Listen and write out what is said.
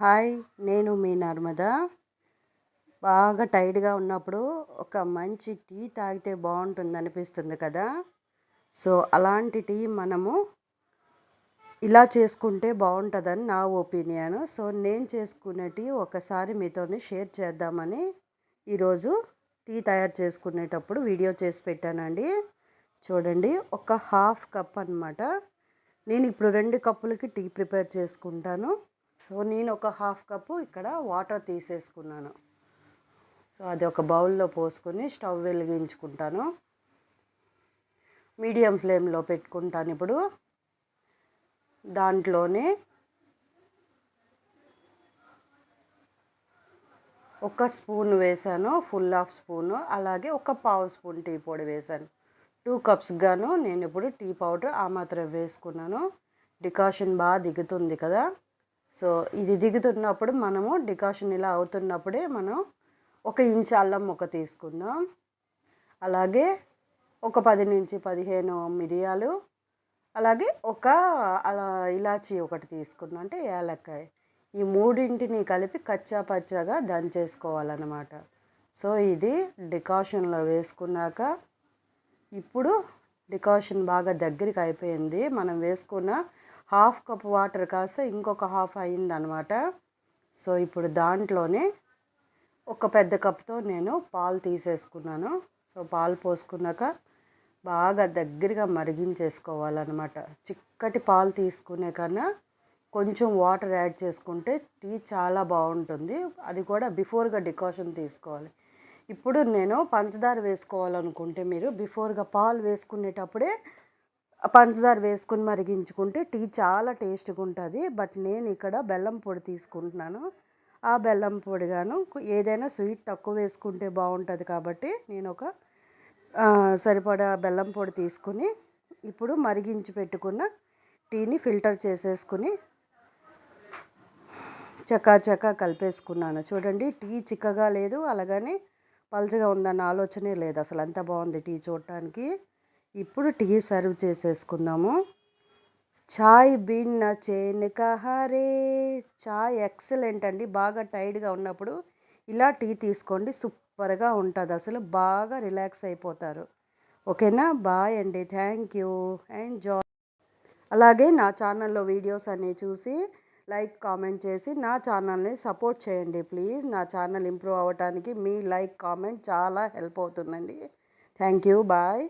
Hi నేను మీ నర్మద. బాగా టైర్డ్గా ఉన్నప్పుడు ఒక మంచి టీ తాగితే బాగుంటుంది అనిపిస్తుంది కదా. సో అలాంటి టీ మనము ఇలా చేసుకుంటే బాగుంటుందని నా ఒపీనియన్. సో నేను చేసుకునే టీ ఒకసారి మీతో షేర్ చేద్దామని ఈరోజు టీ తయారు చేసుకునేటప్పుడు వీడియో చేసి పెట్టానండి. చూడండి ఒక హాఫ్ కప్ అనమాట నేను ఇప్పుడు రెండు కప్పులకి టీ ప్రిపేర్ చేసుకుంటాను. సో నేను ఒక హాఫ్ కప్పు ఇక్కడ వాటర్ తీసేసుకున్నాను. సో అది ఒక బౌల్లో పోసుకొని స్టవ్ వెలిగించుకుంటాను. మీడియం ఫ్లేమ్లో పెట్టుకుంటాను ఇప్పుడు. దాంట్లోనే ఒక స్పూన్ వేసాను ఫుల్ హాఫ్ స్పూను. అలాగే ఒక పావు స్పూన్ టీ పొడి వేసాను. టూ కప్స్ గాను నేను ఇప్పుడు టీ పౌడర్ ఆ మాత్రం వేసుకున్నాను. డికాషన్ బాగా దిగుతుంది కదా. సో ఇది దిగుతున్నప్పుడు మనము డికాషన్ ఇలా అవుతున్నప్పుడే మనం ఒక ఇంచు అల్లం ముక్క తీసుకుందాం. అలాగే ఒక పది నుంచి పదిహేను మిరియాలు అలాగే ఒక అలా ఇలాచి ఒకటి తీసుకుందాం. అంటే ఏలక్కాయ ఈ మూడింటిని కలిపి కచ్చా పచ్చాగా దంచేసుకోవాలన్నమాట సో ఇది డికాషన్లో వేసుకున్నాక ఇప్పుడు డికాషన్ బాగా దగ్గరికి అయిపోయింది. మనం వేసుకున్న హాఫ్ కప్ వాటర్ కాస్త ఇంకొక హాఫ్ అయిందనమాట. సో ఇప్పుడు దాంట్లోనే ఒక పెద్ద కప్తో నేను పాలు తీసేసుకున్నాను. సో పాలు పోసుకున్నాక బాగా దగ్గరగా మరిగించేసుకోవాలన్నమాట చిక్కటి పాలు తీసుకునే కన్నా కొంచెం వాటర్ యాడ్ చేసుకుంటే టీ చాలా బాగుంటుంది. అది కూడా బిఫోర్గా డికాషన్ తీసుకోవాలి. ఇప్పుడు నేను పంచదార వేసుకోవాలనుకుంటే మీరు బిఫోర్గా పాలు వేసుకునేటప్పుడే పంచదార వేసుకుని మరిగించుకుంటే టీ చాలా టేస్ట్గా ఉంటుంది బట్ నేను ఇక్కడ బెల్లం పొడి తీసుకుంటున్నాను. ఆ బెల్లం పొడి గాను ఏదైనా స్వీట్ తక్కువ వేసుకుంటే బాగుంటుంది కాబట్టి నేను ఒక సరిపడా బెల్లం పొడి తీసుకుని ఇప్పుడు మరిగించి పెట్టుకున్న టీని ఫిల్టర్ చేసేసుకుని చకా చకా కలిపేసుకున్నాను. చూడండి టీ చిక్కగా లేదు అలాగని పల్చగా ఉందన్న ఆలోచనే లేదు. అసలు అంత బాగుంది టీ చూడటానికి ఇప్పుడు టీ సర్వ్ చేసేసుకుందాము. చాయ్ బిన్ చేన్ హరే చాయ్ ఎక్సలెంట్ అండి. బాగా టైర్డ్గా ఉన్నప్పుడు ఇలా టీ తీసుకోండి. సూపర్గా ఉంటుంది. అసలు బాగా రిలాక్స్ అయిపోతారు. ఓకేనా? బాయ్ అండి. Thank you. ఎంజాయ్. అలాగే నా ఛానల్లో వీడియోస్ అన్నీ చూసి లైక్ కామెంట్ చేసి నా ఛానల్ని సపోర్ట్ చేయండి. ప్లీజ్ నా ఛానల్ ఇంప్రూవ్ అవ్వడానికి మీ లైక్ కామెంట్ చాలా హెల్ప్ అవుతుందండి. Thank you. బాయ్.